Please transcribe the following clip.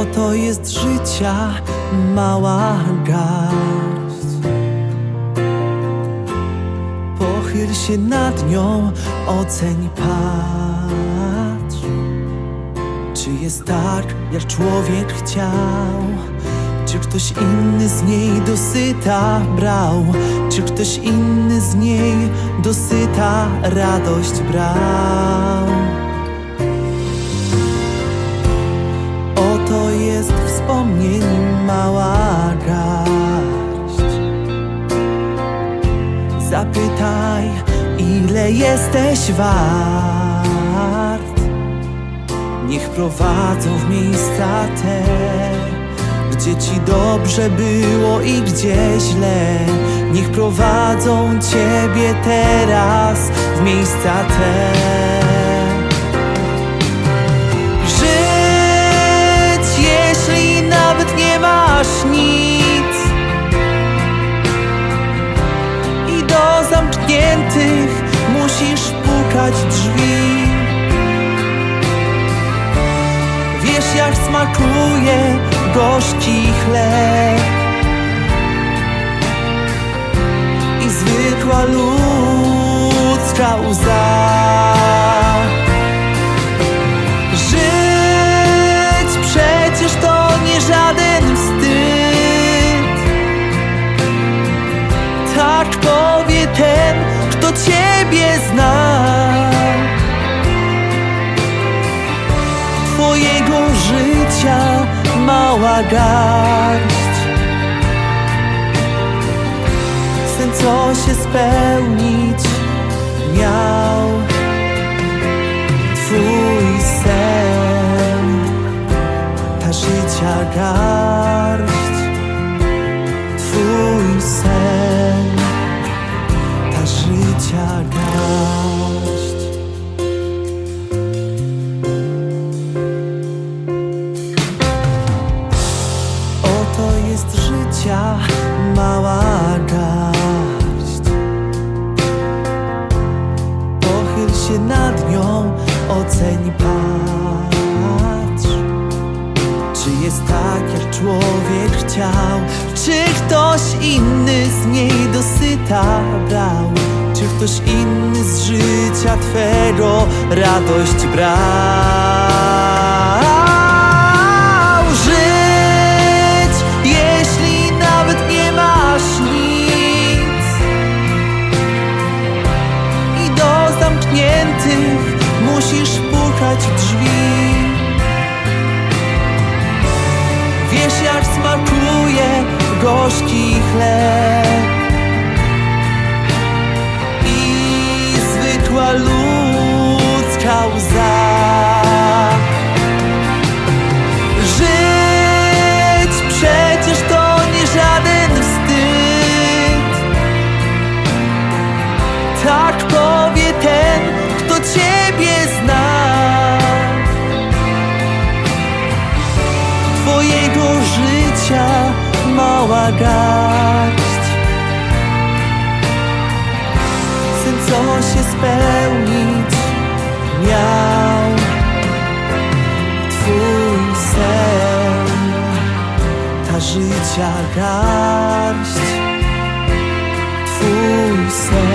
Oto jest życia mała garść. Pochyl się nad nią, oceń, patrz. Czy jest tak, jak człowiek chciał? Czy ktoś inny z niej dosyta brał? Czy ktoś inny z niej dosyta radość brał? Jest wspomnień mała garść. Zapytaj, ile jesteś wart. Niech prowadzą w miejsca te, gdzie ci dobrze było i gdzie źle. Niech prowadzą ciebie teraz w miejsca te. Zamkniętych musisz pukać drzwi. Wiesz jak smakuje gorzki chleb. I zwykła ludzka łza życia mała garść. Sen co się spełnić miał Twój sen, ta życia garść, Twój sen, ta życia garść. Życia mała garść. Pochyl się nad nią, oceń, patrz. Czy jest tak, jak człowiek chciał? Czy ktoś inny z niej dosyta brał? Czy ktoś inny z życia Twego radość brał musisz pukać drzwi. Wiesz jak smakuje gorzki chleb i zwykła ludzka cała garść. Co się spełnić miał? Twój sen Ta życia garść. Twój sen.